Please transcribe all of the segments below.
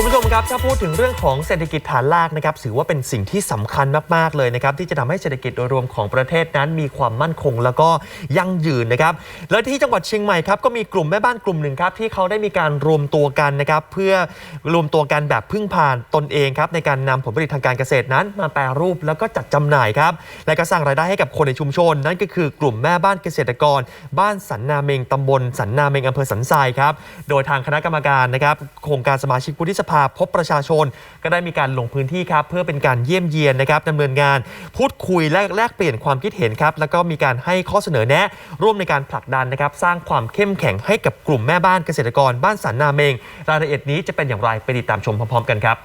คุณผู้ชมครับถ้าพูดถึงเรื่องของเศรษฐกิจฐานรากนะครับถือว่าเป็นสิ่งที่สำคัญมาก ๆ เลยนะครับที่จะทำให้เศรษฐกิจโดยรวมของประเทศนั้นมีความมั่นคงแล้วก็ยั่งยืนนะครับและที่จังหวัดเชียงใหม่ครับก็มีกลุ่มแม่บ้านกลุ่มหนึ่งครับที่เขาได้มีการรวมตัวกันนะครับเพื่อรวมตัวกันแบบพึ่งพาตนเองครับในการนำผลผลิตทางการเกษตรนั้น มาแปรรูปแล้วก็จัดจำหน่ายครับและก็สร้างรายได้ให้กับคนในชุมชน นั่นก็คือกลุ่มแม่บ้านเกษตรกร บ้านสันนาเมงตำบลสันนาเมงอำเภอสันทรายครับโดยทางคณะกรรมการนะครับโครงการสมาชิกวุฒิสภาพบประชาชน ก็ได้มีการลงพื้นที่ครับเพื่อเป็นการเยี่ยมเยียนนะครับดำเนินงาน พูดคุยแลกแลกเปลี่ยนความคิดเห็นครับแล้วก็มีการให้ข้อเสนอแนะ ร่วมในการผลักดันนะครับสร้างความเข้มแข็งให้กับกลุ่มแม่บ้านเกษตรกรบ้านสันนาเมง รายละเอียดนี้จะเป็นอย่างไรไปติดตามชมพร้อมๆ กันครับ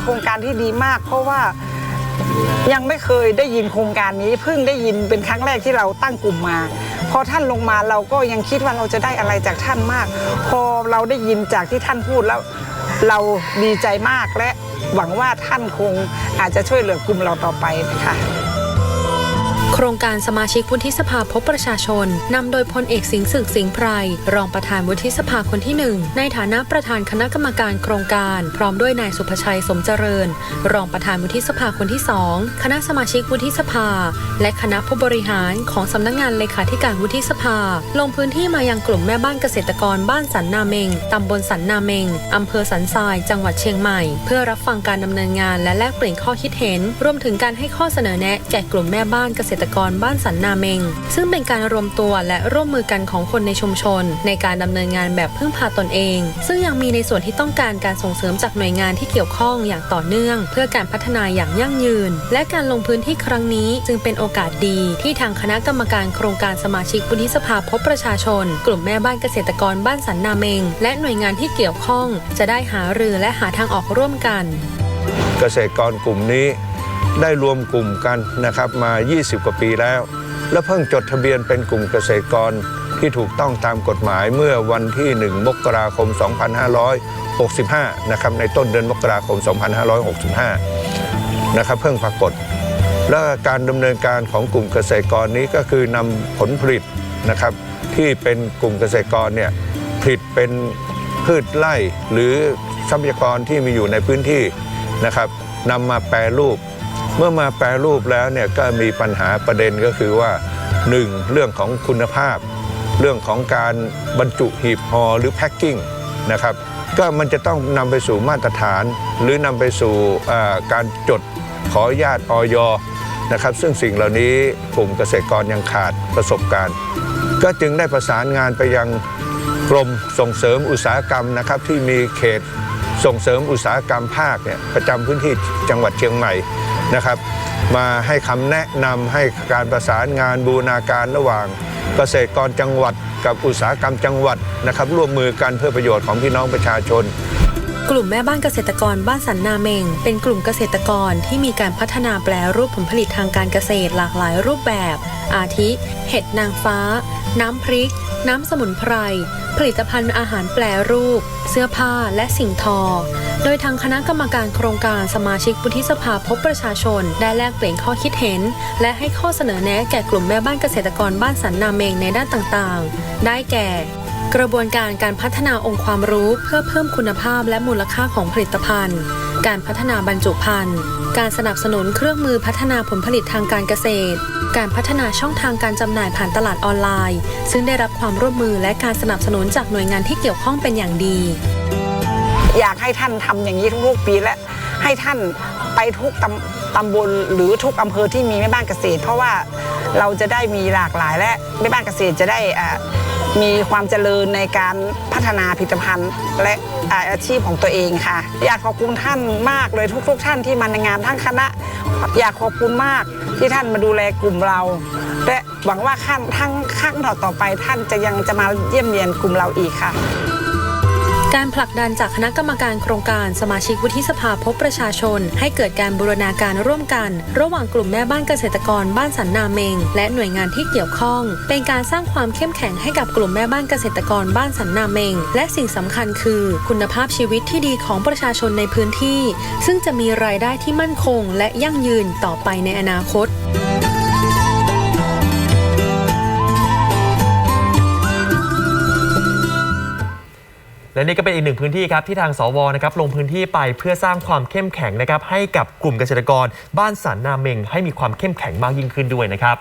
เป็นโครงการที่ดีมาก เพราะว่ายังไม่เคยได้ยินโครงการนี้เพิ่งได้ยินเป็นครั้งแรกที่เราตั้งกลุ่มมา พอท่านลงมาเราก็ยังคิดว่าเราจะได้อะไรจากท่านมาก พอเราได้ยินจากที่ท่านพูดแล้ว เราดีใจมากและหวังว่าท่านคงอาจจะช่วยเหลือกลุ่มเราต่อไปนะคะ ครงการสมาชิกวุฒิสภาพบประชาชน นำโดยพลเอกสิงห์ศึกสิงห์ไพร รองประธานวุฒิสภาคนที่หนึ่งในฐานะประธานคณะกรรมการโครงการ พร้อมด้วยนายสุภชัยสมเจริญ รองประธานวุฒิสภาคนที่สองคณะสมาชิกวุฒิสภา และคณะผู้บริหารของสำนักงานเลขาธิการวุฒิสภา ลงพื้นที่มายังกลุ่มแม่บ้านเกษตรกรบ้านสันนาเมงตำบลสันนาเมงอำเภอสันทราย จังหวัดเชียงใหม่ เพื่อรับฟังการดำเนินงานและแลกเปลี่ยนข้อคิดเห็น รวมถึงการให้ข้อเสนอแนะแก่กลุ่มแม่บ้านเกษตรกรบ้านสันนาเมง ซึ่งเป็นการรวมตัวและร่วมมือกันของคนในชุมชน ในการดำเนินงานแบบพึ่งพาตนเอง ซึ่งยังมีในส่วนที่ต้องการการส่งเสริมจากหน่วยงานที่เกี่ยวข้องอย่างต่อเนื่อง เพื่อการพัฒนาอย่างยั่งยืน และการลงพื้นที่ครั้งนี้จึงเป็นโอกาสดี ที่ทางคณะกรรมการโครงการสมาชิกวุฒิสภาพบประชาชน กลุ่มแม่บ้านเกษตรกรบ้านสันนาเมง และหน่วยงานที่เกี่ยวข้อง จะได้หารือและหาทางออกร่วมกัน เกษตรกรกลุ่มนี้ ได้รวมกลุ่มกันนะครับมา 20 กว่าปีแล้ว และเพิ่งจดทะเบียนเป็นกลุ่มเกษตรกรที่ถูกต้องตามกฎหมายเมื่อวันที่ 1 มกราคม 2565 นะครับในต้นเดือนมกราคม 2565 นะครับเพิ่งปรากฏ และการดำเนินการของกลุ่มเกษตรกรนี้ก็คือนำผลผลิตนะครับที่เป็นกลุ่มเกษตรกรเนี่ยผลิตเป็นพืชไร่หรือทรัพยากรที่มีอยู่ในพื้นที่นะครับนำมาแปรรูป เมื่อมาแปรรูปแล้วเนี่ยก็มีปัญหาประเด็นก็คือว่า 1. เรื่องของคุณภาพ เรื่องของการบรรจุหีบห่อหรือแพ็คกิ้งนะครับก็มันจะต้องนำไปสู่มาตรฐาน หรือนำไปสู่การจดขออนุญาตออยนะครับ ซึ่งสิ่งเหล่านี้กลุ่มเกษตรกรยังขาดประสบการณ์ ก็จึงได้ประสานงานไปยังกรมส่งเสริมอุตสาหกรรมนะครับที่มีเขต ส่งเสริมอุตสาหกรรมภาคเนี่ยประจำพื้นที่จังหวัดเชียงใหม่นะครับ มาให้คำแนะนำให้การประสานงานบูรณาการระหว่างเกษตรกรจังหวัด กับอุตสาหกรรมจังหวัดนะครับร่วมมือกันเพื่อประโยชน์ของพี่น้องประชาชน กลุ่มแม่บ้านเกษตรกรบ้านสันนาเมง เป็นกลุ่มเกษตรกรที่มีการพัฒนาแปลรูปผลผลิตทางการเกษตรหลากหลายรูปแบบ อาทิ เห็ดนางฟ้า น้ำพริก น้ำสมุนไพร ผลิตภัณฑ์อาหารแปลรูป เสื้อผ้าและสิ่งทอ โดยทางคณะกรรมการโครงการสมาชิกวุฒิสภาพบประชาชน ได้แลกเปลี่ยนข้อคิดเห็น และให้ข้อเสนอแนะแก่กลุ่มแม่บ้านเกษตรกรบ้านสันนาเมงในด้านต่างๆ ได้แก่ กระบวนการการพัฒนาองค์ความรู้เพื่อเพิ่มคุณภาพและมูลค่าของผลิตภัณฑ์ การพัฒนาบรรจุภัณฑ์ การสนับสนุนเครื่องมือพัฒนาผลผลิตทางการเกษตร การพัฒนาช่องทางการจำหน่ายผ่านตลาดออนไลน์ ซึ่งได้รับความร่วมมือและการสนับสนุนจากหน่วยงานที่เกี่ยวข้องเป็นอย่างดี อยากให้ท่านทำอย่างนี้ทุกๆปีและให้ท่านไปทุกตำตำบลหรือทุกอำเภอที่มีแม่บ้านเกษตร เพราะว่า เราจะได้มีหลากหลายและแม่บ้านเกษตรจะได้มีความเจริญในการพัฒนาผลิตภัณฑ์ และอาชีพของตัวเองค่ะ อยากขอบคุณท่านมากเลยทุกๆท่านที่มาในงานทั้งคณะ อยากขอบคุณมากที่ท่านมาดูแลกลุ่มเรา และหวังว่าขั้นทั้งข้างต่อไปท่านจะยังจะมาเยี่ยมเยียนกลุ่มเราอีกค่ะ การผลักดันจากคณะกรรมการโครงการสมาชิกวุฒิสภาพบประชาชน ให้เกิดการบูรณาการร่วมกัน ระหว่างกลุ่มแม่บ้านเกษตรกรบ้านสันนาเมง และหน่วยงานที่เกี่ยวข้อง เป็นการสร้างความเข้มแข็งให้กับกลุ่มแม่บ้านเกษตรกรบ้านสันนาเมง และสิ่งสำคัญคือ คุณภาพชีวิตที่ดีของประชาชนในพื้นที่ ซึ่งจะมีรายได้ที่มั่นคง และยั่งยืนต่อไปในอนาคต และนี่ก็เป็นอีกหนึ่งพื้นที่ครับที่ทางสวนะครับลงพื้นที่ไปเพื่อสร้างความเข้มแข็งนะครับให้กับกลุ่มเกษตรกร บ้านสันนาเมงให้มีความเข้มแข็งมากยิ่งขึ้นด้วยนะครับ